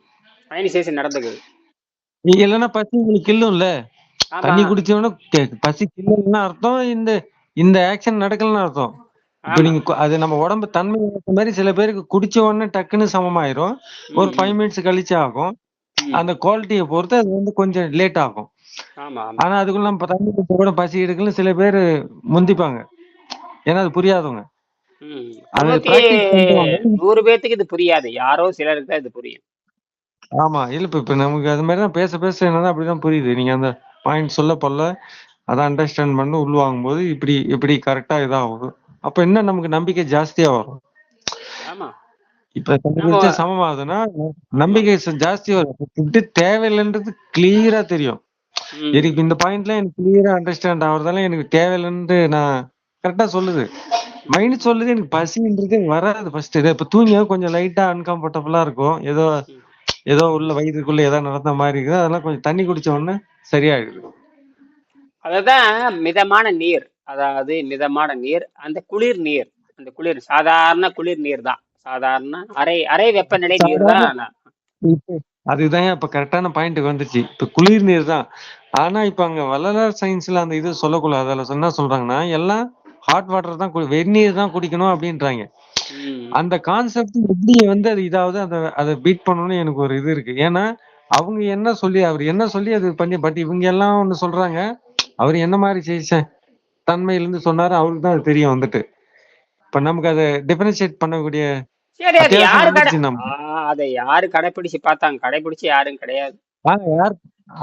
அயனிசேஷன் நடந்துக்குது நீங்க இல்லைன்னா பசி உங்களுக்கு ஆமா. தண்ணி குடிச்சவன பசி கில்லுன்னா அர்த்தம் இந்த இந்த ஆக்ஷன் நடக்கலன்னு அர்த்தம். இப்ப நீங்க அது நம்ம உடம்பு தன்மை மாதிரி சில பேருக்கு குடிச்ச உடனே டக்குன்னு சமமாயிரும். ஒரு ஃபைவ் மினிட்ஸ் கழிச்சு ஆகும். அந்த குவாலிட்டியை பொறுத்து அது வந்து கொஞ்சம் லேட் ஆகும். ஆனா அதுக்குள்ள நம்ம தண்ணி கூட பசி எடுக்கல சில பேர் முந்திப்பாங்க. ஏன்னா அது புரியாதவங்க. நூறு பேத்துக்கு இது புரியாது. யாரோ சிலருக்கு தான் இது புரியும். ஆமா இல்ல இப்ப நமக்கு அது மாதிரி தான் பேச பேச என்னன்னா அப்படிதான் புரியுது. நீங்க அந்த பாயிண்ட் சொல்ல போல அதை அண்டர்ஸ்டாண்ட் பண்ணி உள்வாங்கும் போது இப்படி இப்படி கரெக்டா இதாகும் அப்ப இன்னும் நமக்கு நம்பிக்கை ஜாஸ்தியா வரும்? இப்ப சமமாகுதுன்னா நம்பிக்கை ஜாஸ்தி வரும். ஃபுட்டு தேவையில்லைன்றது கிளியரா தெரியும். எனக்கு இந்த பாயிண்ட்ல எனக்கு கிளியரா அண்டர்ஸ்டாண்ட் ஆகுறதால எனக்கு தேவையில்லைன்னு நான் கரெக்டா சொல்லுது. மைண்ட் சொல்லுது எனக்கு பசின்றது வராது ஃபர்ஸ்ட் இது. இப்ப தூங்கி கொஞ்சம் லைட்டா அன்கம்ஃபர்டபுளா இருக்கும். ஏதோ ஏதோ உள்ள வயிற்றுக்குள்ள ஏதோ நடந்த மாதிரி இருக்குது. அதெல்லாம் கொஞ்சம் தண்ணி குடிச்ச உடனே சரியாயிடுது. அதுதான் மிதமான நீர். அதாவது மிதமான நீர் அந்த குளிர் நீர். அந்த குளிர் சாதாரண குளிர் நீர் தான். சாதாரண அரை அரை வெப்பநிலை நீர் தான். அதுதான் இப்ப கரெக்டான பாயிண்ட்டுக்கு வந்துச்சு. இப்ப குளிர் நீர் தான். ஆனா இப்ப அங்க வள்ளலார் சயின்ஸ்ல அந்த இது சொல்லக்கூடாது. அதில் சொன்னா சொல்றாங்கன்னா எல்லாம் ஹாட் வாட்டர் தான் வெந்நீர் தான் குடிக்கணும் அப்படின்றாங்க. அந்த கான்செப்ட் எப்படி வந்து அது இதாவது அதை அதை பீட் பண்ணணும்னு எனக்கு ஒரு இது இருக்கு. ஏன்னா அவங்க என்ன சொல்லி அவர் என்ன சொல்லி அது பண்ணி பட் இவங்க எல்லாம் ஒண்ணு சொல்றாங்க. அவர் என்ன மாதிரி செய்ய தன்மையிலிருந்து சொன்னாரு அவருக்கு தான் அது தெரியும் வந்துட்டு. இப்ப நமக்கு அதை டிஃபரன்ஷியேட் பண்ணக்கூடிய சரி அது யாரு அதை யாரு கடைபிடிச்சு பார்த்தாங்க? கடைபிடிச்சு யாரும் கிடையாது.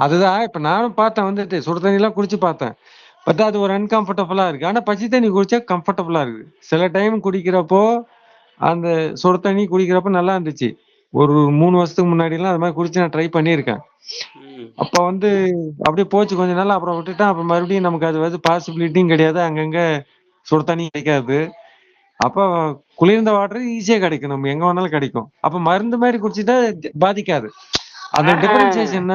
அதுதான் இப்ப நானும் பார்த்தேன் வந்துட்டு சுடு தண்ணி எல்லாம் குடிச்சு பார்த்தேன். பட் அது ஒரு அன்கம்ஃபர்டபுளா இருக்கு. ஆனா பச்சை தண்ணி குடிச்சா கம்ஃபர்டபுளா இருக்கு. சில டைம் குடிக்கிறப்போ அந்த சுடு தண்ணி குடிக்கிறப்போ நல்லா இருந்துச்சு. ஒரு மூணு வருஷத்துக்கு முன்னாடி எல்லாம் அது மாதிரி குடிச்சு நான் ட்ரை பண்ணியிருக்கேன். அப்ப வந்து அப்படியே போச்சு கொஞ்ச நாள் அப்புறம் விட்டுட்டேன். அப்ப மறுபடியும் நமக்கு அது வந்து பாசிபிலிட்டியும் கிடையாது. அங்கங்க சுடு தண்ணி கிடைக்காது. அப்ப குளிர்ந்த வாட்டர் ஈஸியா கிடைக்கும். நம்ம எங்க வேணாலும் கிடைக்கும். அப்ப மருந்து மாதிரி குடிச்சிட்டா பாதிக்காது. அந்த. டிஃபரன்சியேஷன்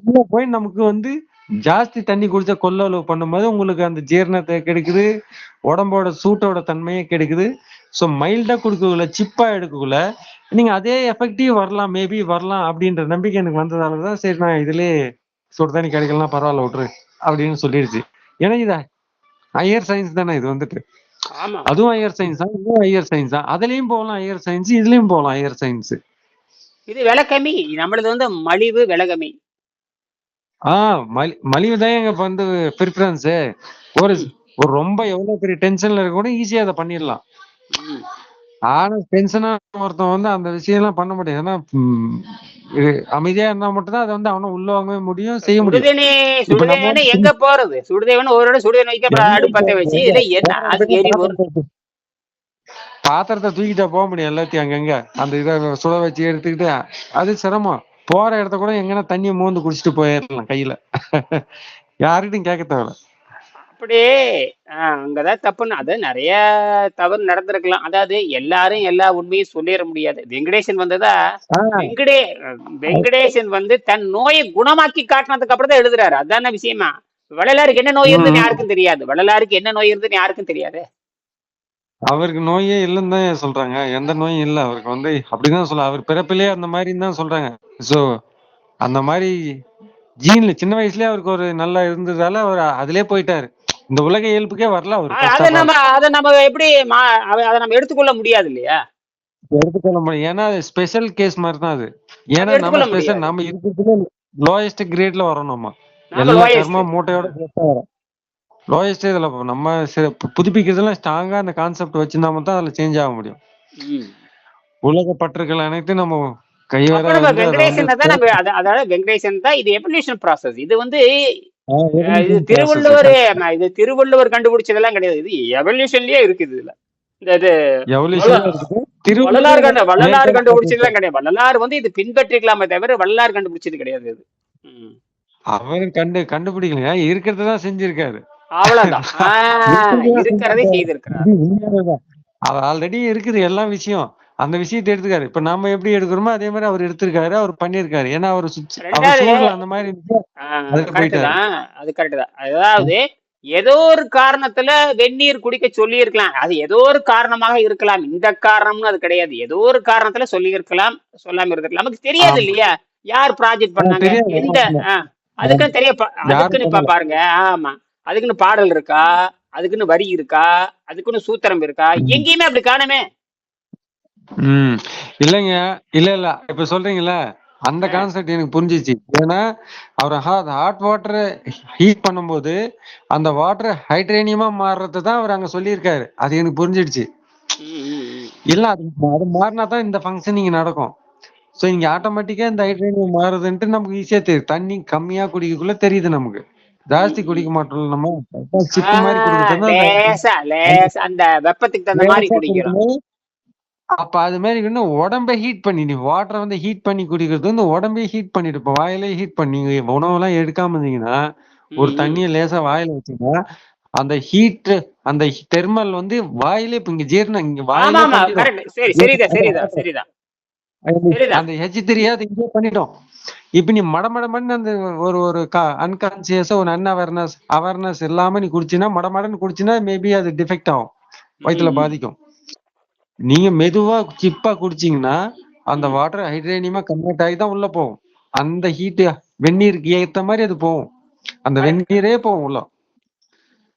உள்ள போய் நமக்கு வந்து ஜாஸ்தி தண்ணி குடிச்சா கொள்ளளவு பண்ணும்போது உங்களுக்கு அந்த ஜீரணத்தை கெடுக்குது. உடம்போட சூட்டோட தன்மையே கெடுக்குது. ஸோ மைல்டா குடுக்கக்குள்ள சிப்பா எடுக்கக்குள்ள நீங்க அதே எஃபெக்டிவ் வரலாம். மேபி வரலாம் அப்படின்ற நம்பிக்கை எனக்கு வந்ததால தான் சரி நான் இதுலயே சுடு தண்ணி கிடைக்கலாம் பரவாயில்ல விட்டுரு அப்படின்னு சொல்லிடுச்சு. ஏன்னா இது ஹையர் சயின்ஸ் தானே இது வந்துட்டு. அதுவும் ஹையர் சயின்ஸ் தான் இதுவும் ஹையர் சயின்ஸ் தான். அதுலயும் போகலாம் ஹையர் சயின்ஸ் இதுலயும் போகலாம் ஹையர் சயின்ஸ் இது விலை கம்மி நம்மளது வந்து மலிவு விலை கம்மி ஆஹ் மலி மலிவு தான் எங்க வந்து ப்ரிஃபரன்ஸ் ஒரு ஒரு ரொம்ப எவ்வளவு பெரிய டென்ஷன்ல இருக்க கூட ஈஸியா அதை பண்ணிடலாம். ஆனா டென்ஷனா ஒருத்தன் வந்து அந்த விஷயம் எல்லாம் பண்ண முடியாது. ஏன்னா இது அமைதியா இருந்தா மட்டும்தான் அதை வந்து அவனை உள்ள வாங்கவே முடியும் செய்ய முடியும். எங்க போறது? சுடுதண்ணி ஒரு சுடுதண்ணி வைக்க அடுப்பத்த வச்சு இதுல என்ன பாத்திரத்தை தூக்கிட்டா போக முடியும் எல்லாத்தையும் அங்கங்க. அந்த இதை சுட வச்சு எடுத்துக்கிட்டு அது சிரமம். போற இடத்த கூட எங்கன்னா தண்ணியை மோந்து குடிச்சிட்டு போயிடலாம் கையில. யாருக்கிட்டையும் கேட்க தேவையில்ல. அப்படியே அங்கதான் தப்புன்னு. அது நிறைய தவறு நடந்திருக்கலாம். அதாவது எல்லாரும் எல்லா உண்மையும் சொல்லிட முடியாது. வெங்கடேசன் வந்ததா? வெங்கடே வெங்கடேசன் வந்து தன் நோயை குணமாக்கி காட்டினதுக்கு அப்புறம் தான் எழுதுறாரு. அதான விஷயமா? வள்ளலாருக்கு என்ன நோய் இருந்துன்னு யாருக்கும் தெரியாது. வள்ளலாருக்கு என்ன நோய் இருந்துன்னு யாருக்கும் தெரியாது. அவருக்கு நோயே இல்லைன்னு தான் சொல்றாங்க. எந்த நோயும் இல்ல. அவருக்கு வந்து அப்படிதான் சொல்ல அவர் பிறப்பிலே அந்த மாதிரி தான் சொல்றாங்க. சோ அந்த மாதிரி ஜீன்ல சின்ன வயசுலயே அவருக்கு ஒரு நல்லா இருந்ததால அவர் அதிலே போயிட்டாரு. இந்த உலக இயல்புக்கே வரல அவர் அதை நம்ம அதை நம்ம எப்படி அத- நம்ம எடுத்துக்கொள்ள முடியாது இல்லையா? எடுத்துக்கொள்ள முடியும் ஏன்னா ஸ்பெஷல் கேஸ் மாதிரி தான் அது. ஏன்னா நம்ம ஸ்பெஷல். நம்ம இருக்கிறதுல லோயஸ்ட் கிரேட்ல வரோம் நம்ம. எல்லா lowest. கர்மா மூட்டையோட வரும். லோயஸ்ட் இதுல நம்ம புதுப்பிக்கிறதுலாம் ஸ்ட்ராங்கா அந்த கான்செப்ட் வச்சிருந்தா மட்டும் அதுல சேஞ்ச் ஆக முடியும். உலக பற்றுகள் அனைத்தும் நம்ம கைவர வெங்கடேசன் தான் அதாவது வெங்கடேசன் தான் இது எவல்யூஷன் ப்ராசஸ் இது வந்து இது. திருவள்ளுவர் இது திருவள்ளுவர் கண்டுபிடிச்சதெல்லாம் கிடையாது. இது எவல்யூஷன்லயே இருக்குது இதுல. வள்ளலார் கண்டு வள்ளலார் கண்டுபிடிச்சதெல்லாம் கிடையாது. வள்ளலார் வந்து இது பின்பற்றிக்கலாமே தவிர வள்ளலார் கண்டுபிடிச்சது கிடையாது இது. ம். அவர் கண்டு கண்டுபிடிக்கலையா? இருக்கிறத தான் செஞ்சிருக்காரு. அவ்வளவுதான். இருக்கிறதா. செய்திருக்கிறார். ஆல்ரெடி இருக்குது எல்லா விஷயம். அந்த விஷயத்தை எடுத்துக்காரு. இப்ப நம்ம எப்படி எடுக்கிறோமோ அதே மாதிரி அவர் எடுத்திருக்காரு அவர் பண்ணிருக்காரு ஏன்னா அவர் அவர் அந்த மாதிரி அது கரெக்ட் தான். அதாவது ஏதோ ஒரு காரணத்துல வெந்நீர் குடிக்க சொல்லி இருக்கலாம் அது ஏதோ ஒரு காரணமாக இருக்கலாம். இந்த காரணம்னு அது கிடையாது. ஏதோ ஒரு காரணத்துல சொல்லி இருக்கலாம் சொல்லாம இருந்திருக்கலாம். நமக்கு தெரியாது. இல்லையா? யார் ப்ராஜெக்ட் பண்ணாங்க? எந்த அதுக்குன்னு தெரிய அதுக்குன்னு இப்ப. பாருங்க. ஆமா. அதுக்குன்னு பாடல் இருக்கா? அதுக்குன்னு வரி இருக்கா? அதுக்குன்னு சூத்திரம் இருக்கா? எங்கேயுமே அப்படி காணுமே. ம். இல்லைங்க இல்ல இல்ல. இப்ப சொல்றீங்கல்ல அந்த கான்செப்ட் எனக்கு புரிஞ்சிச்சு. ஏன்னா அவர் ஹாட் வாட்டர் ஹீட் பண்ணும்போது அந்த வாட்டர் ஹைட்ரேனியமா மாறுறது தான் அவர் அங்க சொல்லியிருக்காரு. அது எனக்கு புரிஞ்சிடுச்சு. இல்ல அது அது மாறினா தான் இந்த ஃபங்க்ஷனிங் நடக்கும். ஸோ இங்க ஆட்டோமேட்டிக்கா இந்த ஹைட்ரேனியம் மாறுதுன்ட்டு நமக்கு ஈஸியா தெரியுது. தண்ணி கம்மியா குடிக்கக்குள்ள தெரியுது நமக்கு. ஜாஸ்தி குடிக்க மாட்டோம் நம்ம. சிப்பு மாதிரி லேசா அந்த வெப்பத்துக்கு தகுந்த மாதிரி குடிக்கிறோம். அப்ப அது மாதிரி இன்னும் உடம்பை ஹீட் பண்ணி நீ வாட்டரை வந்து ஹீட் பண்ணி குடிக்கிறது வந்து உடம்பே ஹீட் பண்ணிட்டு இப்போ வாயிலே ஹீட் பண்ணி. உணவெல்லாம் எடுக்காம இருந்தீங்கன்னா ஒரு தண்ணியை லேசா வாயில வச்சீங்கன்னா அந்த ஹீட் அந்த தெர்மல் வந்து வாயிலே இப்ப இங்க ஜீரணம் இங்க வாயிலே. அந்த ஹெச் தெரியாது இங்கே பண்ணிட்டோம் இப்ப நீ மடமடமன்னு அந்த ஒரு ஒரு அன்கான்சியஸா ஒரு அன்அவேர்னஸ் அவேர்னஸ் இல்லாம நீ குடிச்சினா மடமடன்னு குடிச்சினா மேபி அது டிஃபெக்ட் ஆகும். வயித்துல ம், பாதிக்கும். நீங்க மெதுவா சிப்பா குடிச்சீங்கன்னா அந்த. வாட்டர் ஹைட்ரேனியமா கன்வெர்ட் ஆகி தான் உள்ள போகும். அந்த ஹீட் வெந்நீருக்கு ஏத்த மாதிரி அது போகும். அந்த. வெந்நீரே போகும் உள்ள.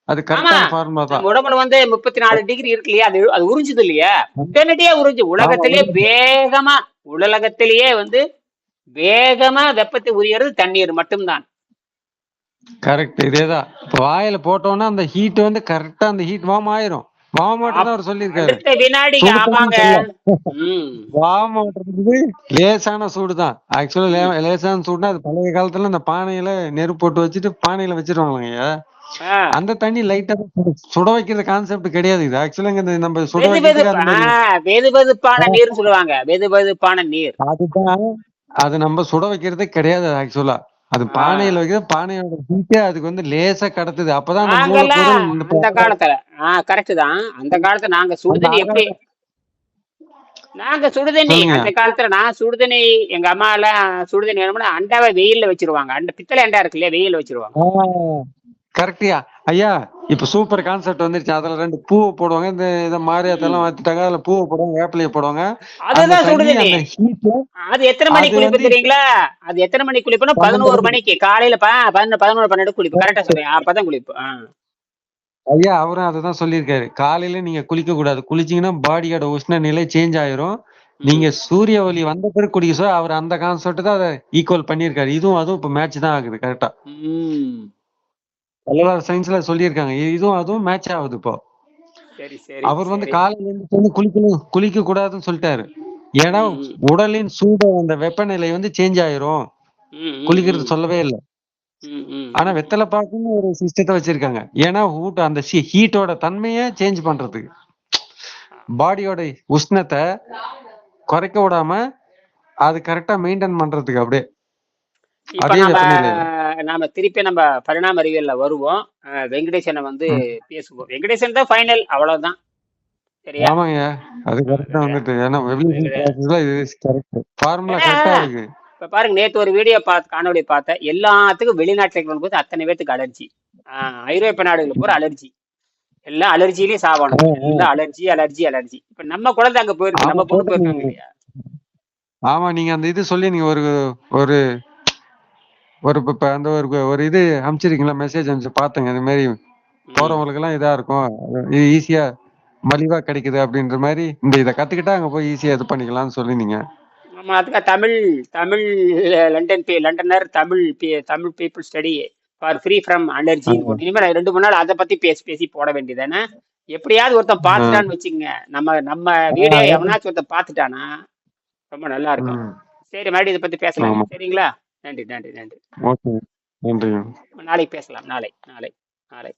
அது கரெக்டான. ஃபார்முலா தான். உடம்புல வந்து முப்பத்தி நாலு டிகிரி இருக்கு இல்லையா? அது அது உறிஞ்சுது இல்லையா? உடனடியா உறிஞ்சு உலகத்திலேயே. வேகமா உலகத்திலேயே வந்து வேகமா வெப்பத்தை உரியறது தண்ணீர் மட்டும்தான். கரெக்ட் இதேதான். இப்ப வாயில போட்டோம்னா அந்த ஹீட் வந்து கரெக்டா அந்த ஹீட் வார்ம் ஆயிரும். தான் அவர் சொல்லியிருக்காரு. லேசான சூடு தான். ஆக்சுவலா லேசான சூடுனா அது பழைய காலத்துல இந்த பானையில நெருப்பு போட்டு வச்சுட்டு பானையில வச்சிருவாங்க. அந்த தண்ணி லைட்டா சுட வைக்கிற கான்செப்ட் கிடையாது இது. ஆக்சுவலா இங்க இந்த நம்ம சுட வெது வைக்கிறதுக்கு அந்த வெதுப்பு மாதிரி ஆ, வெது வெதுப்பான நீர்னு சொல்லுவாங்க. வெது வெதுப்பான நீர். அதுதான் அது நம்ம சுட வைக்கிறதே கிடையாது ஆக்சுவலா அது. பானையில வைக்கிறது பானையோட ஹீட்டே அதுக்கு வந்து லேசா கடத்துது. அப்பதான் அந்த காலத்துல ஆ கரெக்ட் தான். அந்த காலத்துல நாங்க சுடுதண்ணி எப்படி நாங்க சுடுதண்ணி. அந்த காலத்துல நான் சுடுதண்ணி எங்க அம்மா எல்லாம் சுடுதண்ணி வேணும்னா அண்டாவை வெயில்ல வச்சிருவாங்க. அந்த பித்தளை அண்டா இருக்கு இல்லையா வெயில்ல வச்சிருவாங்க. கரெக்டியா? ஐயா இப்ப சூப்பர் கான்செப்ட் வந்துருச்சு. அதுல ரெண்டு பூவை போடுவாங்க. இந்த இத மாதிரி அதெல்லாம் வச்சுட்டாங்க அதுல பூவை போடுவாங்க வேப்பிலையை போடுவாங்க. அதுதான் ஹீட்ல அது எத்தனை மணிக்கு குளிப்பு தெரியுங்களா? அது எத்தனை மணிக்கு குளிப்புனா பதினோரு மணிக்கு. காலையில ப- பதினொரு பன்னெண்டு குளிப்பு. கரெக்டா சொல்றேன். அப்பதான் குளிப்பு. ஐயா அவரும் அதுதான் சொல்லியிருக்காரு. காலையில நீங்க குளிக்க கூடாது. குளிச்சீங்கன்னா பாடியோட உஷ்ண நிலை சேஞ்ச் ஆயிரும். நீங்க சூரிய ஒளி வந்த பிறகு குடிக்க அவர் அந்த கான்செப்ட் தான் அதை ஈக்குவல் பண்ணியிருக்காரு. இதுவும் அதுவும் இப்ப மேட்ச் தான் ஆகுது. கரெக்டா வள்ளலார் சயின்ஸ்ல சொல்லியிருக்காங்க. இதுவும் அதுவும் மேட்ச் ஆகுது இப்போ. அவர் வந்து. காலையில இருந்து குளிக்கணும் குளிக்க கூடாதுன்னு சொல்லிட்டாரு. ஏன்னா. உடலின் சூடு அந்த வெப்பநிலை வந்து சேஞ்ச் ஆயிரும். குளிக்கிறது. சொல்லவே இல்லை. ஆனா வெத்தலை பாக்குன்னு ஒரு சிஸ்டத்தை வச்சிருக்காங்க. ஏன்னா ஹூட் அந்த ஹீட்டோட தன்மையை சேஞ்ச் பண்றதுக்கு. பாடியோட உஷ்ணத்தை குறைக்க விடாம அது கரெக்டா மெயின்டைன் பண்றதுக்கு அப்படியே. அதே நம்ம வெப்பநிலையில. நாம திருப்பி நம்ம பரிணாம அறிவியல்ல வருவோம். வெங்கடேசனை வந்து. பேசுவோம். வெங்கடேசன் தான் ஃபைனல் அவ்வளவுதான். சரியா? ஆமாங்க. அது கரெக்டா வந்துட்டு ஏன்னா ஃபார்முலா கரெக்டா இருக்கு. இப்ப பாருங்க நேத்து ஒரு வீடியோ பார்த்து காணொளி பார்த்தேன். எல்லாத்துக்கும் வெளிநாட்டுல போது அத்தனை பேத்துக்கு அலர்ஜி ஐரோப்பிய நாடுகளுக்கு போற அலர்ஜி எல்லாம் அலர்ஜிலேயே சாவணும். எல்லாம் அலர்ஜி அலர்ஜி அலர்ஜி இப்ப நம்ம குழந்தை அங்க போயிருக்கு. நம்ம பொண்ணு. போயிருக்காங்க இல்லையா? ஆமா நீங்க அந்த இது சொல்லி நீங்க ஒரு ஒரு ஒரு இப்ப அந்த ஒரு ஒரு இது அனுப்பிச்சிருக்கீங்களா மெசேஜ் அனுப்பிச்சு பாத்தேங்க. இந்த மாதிரி போறவங்களுக்கு எல்லாம் இதா இருக்கும். இது ஈஸியா மலிவா கிடைக்குது அப்படின்ற மாதிரி இந்த இதை கத்துக்கிட்டா அங்க போய் ஈஸியா இது பண்ணிக்கலாம்னு சொல்லி நீங்க ஆமா அதுக்கு தமிழ் தமிழ் லண்டன் பே Londoner Tamil pay- Tamil people study for free from allergy இனிமேல் ரெண்டு மூணு நாள் அதை பத்தி பேசி பேசி போட வேண்டியதானே எப்படியாவது ஒருத்தன் பார்த்துட்டான்னு வச்சுக்கங்க. நம்ம நம்ம வீடியோ எவனாச்சும் ஒருத்தன் பார்த்துட்டானா ரொம்ப நல்லா இருக்கும். சரி மறுபடியும் இதை பத்தி பேசலாம். சரிங்களா? நன்றி நன்றி நன்றி. ஓகே நன்றி நாளைக்கு பேசலாம் நாளை நாளை நாளை.